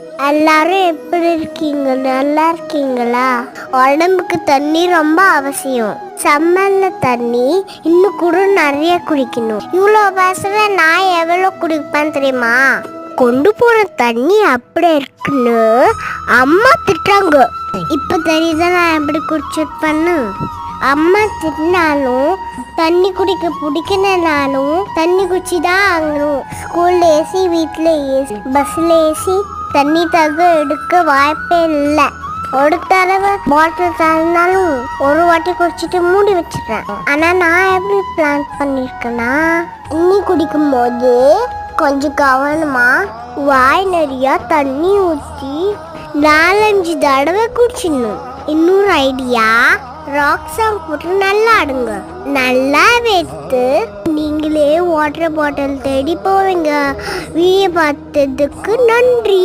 எல்லாரும் எப்படி இருக்கீங்க? நல்லா இருக்கீங்களா? உடம்புக்கு தண்ணி ரொம்ப அவசியம். சம்மல்ல தண்ணி இன்னும் கூட நிறைய குடிக்கணும். இவ்வளோ பேசுற நான் எவ்வளோ குடிப்பேன் தெரியுமா? கொண்டு போற தண்ணி அப்படி இருக்குன்னு அம்மா திட்டுறாங்க. இப்போ தெரியுதா நான் எப்படி குடிச்சிருப்பேன்னு? அம்மா திட்டினாலும் தண்ணி குடிக்க பிடிக்கலனாலும் தண்ணி குச்சி தான் ஆகணும் ஸ்கூல்ல ஏசி வீட்டில் ஏசி பஸ்ஸில் ஏசி தண்ணி தக எடுக்க வாய்ப்பே இல்லை. ஒரு தடவை பாட்டில் தரனாலும் ஒரு வாட்டி குடிச்சிட்டு மூடி வச்சிடுறேன். ஆனால் நான் எப்படி பிளான் பண்ணியிருக்கேன்னா தண்ணி குடிக்கும் போது கொஞ்சம் கவனமா வாய் நிறைய தண்ணி ஊற்றி நாலஞ்சு தடவை குடிச்சிடணும். இன்னொரு ஐடியா ராக் சாங் போட்டு நல்லா ஆடுங்க. நல்லா வைத்து நீங்களே வாட்டர் பாட்டில் தேடி போவீங்க. வீடியோ பார்த்ததுக்கு நன்றி.